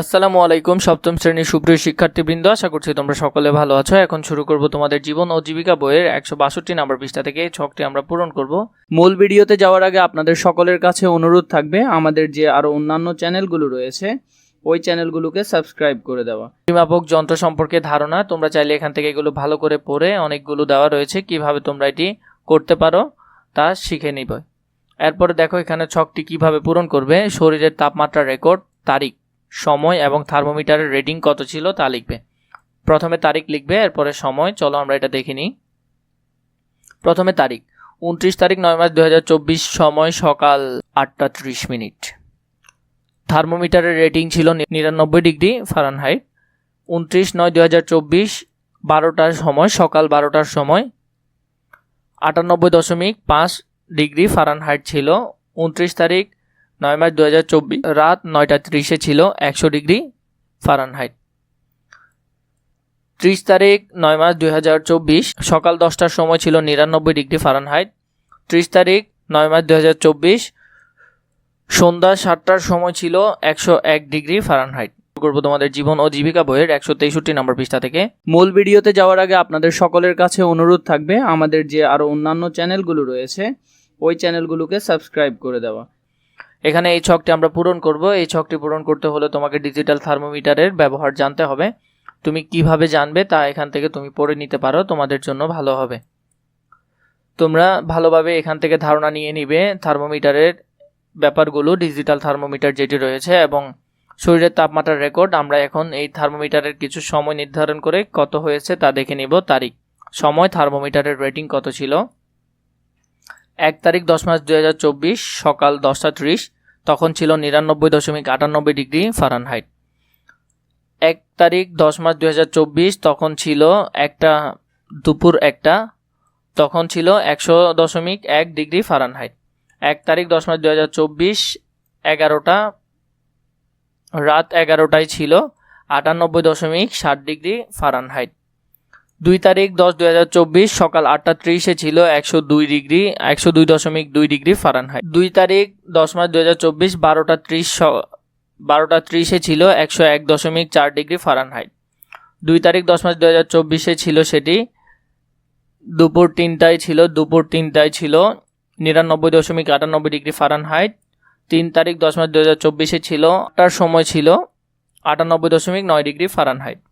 আসসালামু আলাইকুম, সপ্তম শ্রেণির সুপ্রিয় শিক্ষার্থীবৃন্দ, আশা করছি তোমরা সকলে ভালো আছো। এখন শুরু করব তোমাদের জীবন ও জীবিকা বইয়ের একশো বাষট্টি নাম্বার পৃষ্ঠা থেকে, ছকটি আমরা পূরণ করব। মূল ভিডিওতে যাওয়ার আগে আপনাদের সকলের কাছে অনুরোধ থাকবে, আমাদের যে আরও অন্যান্য চ্যানেলগুলো রয়েছে, ওই চ্যানেলগুলোকে সাবস্ক্রাইব করে দেওয়া। পরিমাপক যন্ত্র সম্পর্কে ধারণা, তোমরা চাইলে এখান থেকে এগুলো ভালো করে পড়ে অনেকগুলো দেওয়া রয়েছে, কীভাবে তোমরা এটি করতে পারো তা শিখে নিবে। এরপরে দেখো এখানে ছকটি কীভাবে পূরণ করবে, শরীরের তাপমাত্রা রেকর্ড, তারিখ। সময় এবং থার্মোমিটারের রিডিং কত ছিল তা লিখবে। প্রথমে তারিখ লিখবে, এরপরে সময়। চলো আমরা এটা দেখে নিই। প্রথমে তারিখ। উনত্রিশ তারিখ, নয় মাস দু হাজার চব্বিশ, সময় সকাল আটটা ত্রিশ মিনিট। থার্মোমিটারের রেটিং ছিল নিরানব্বই ডিগ্রি ফারেনহাইট। উনত্রিশ নয় দু হাজার চব্বিশ, বারোটার সময়, সকাল বারোটার সময়। আটানব্বই দশমিক পাঁচ ডিগ্রি ফারেনহাইট ছিল। উনত্রিশ তারিখ নয় মার্চ দু হাজার চব্বিশ, রাত নয়টা ত্রিশে ছিল একশো ডিগ্রি ফারেনহাইট। ত্রিশ তারিখ নয় মার্চ দুই হাজার চব্বিশ, সকাল দশটার সময় ছিল নিরানব্বই ডিগ্রি ফারানহাইট। ত্রিশ তারিখ নয় মার্চ দু হাজার চব্বিশ, সন্ধ্যা সাতটার সময় ছিল একশো এক ডিগ্রি ফারেনহাইট। করব তোমাদের জীবন ও জীবিকা বইয়ের একশো তেষট্টি নম্বর পৃষ্ঠা থেকে। মূল ভিডিওতে যাওয়ার আগে আপনাদের সকলের কাছে অনুরোধ থাকবে, আমাদের যে আরও অন্যান্য চ্যানেলগুলো রয়েছে, ওই চ্যানেলগুলোকে সাবস্ক্রাইব করে দেওয়া। এখানে এই ছকটি আমরা পূরণ করব। এই ছকটি পূরণ করতে হলে তোমাকে ডিজিটাল থার্মোমিটারের ব্যবহার জানতে হবে। তুমি কীভাবে জানবে তা এখান থেকে তুমি পড়ে নিতে পারো, তোমাদের জন্য ভালো হবে। তোমরা ভালোভাবে এখান থেকে ধারণা নিয়ে নিবে থার্মোমিটারের ব্যাপারগুলো ডিজিটাল থার্মোমিটার যেটি রয়েছে এবং শরীরের তাপমাত্রার রেকর্ড আমরা এখন এই থার্মোমিটারের কিছু সময় নির্ধারণ করে কত হয়েছে তা দেখে নিব। তারিখ, সময় থার্মোমিটারের রেটিং কত ছিল। এক তারিখ দশ হাজার চব্বিশ, সকাল দশটা ত্রিশ, তখন ছিল নিরানব্বই দশমিক আটানব্বই ডিগ্রি ফারেনহাইট। এক তারিখ দশ হাজার চব্বিশ, তখন ছিল একটা, দুপুর একটা, তখন ছিল একশো দশমিক এক ডিগ্রি ফারেনহাইট। এক তারিখ দশ মাস দুই হাজার চব্বিশ, এগারোটা, রাত এগারোটায় ছিল আটানব্বই দশমিক ষাট ডিগ্রি ফারেনহাইট। দুই তারিখ দশ দুই হাজার চব্বিশ সকাল আটটা ত্রিশে ছিল একশো দুই ডিগ্রি, একশো দুই দশমিক দুই ডিগ্রি ফারেনহাইট দুই তারিখ দশ মাস দুই হাজার চব্বিশ বারোটা ত্রিশ বারোটা ত্রিশে ছিল একশো এক দশমিক চার ডিগ্রি ফারেনহাইট দুই তারিখ দশ মাস দুই হাজার চব্বিশে ছিল সেটি দুপুর তিনটায় ছিল, দুপুর তিনটায় ছিল নিরানব্বই দশমিক আটানব্বই ডিগ্রি ফারেনহাইট তিন তারিখ দশ মাস দু হাজার চব্বিশে ছিল তার সময় ছিল আটানব্বই দশমিক নয় ডিগ্রি ফারেনহাইট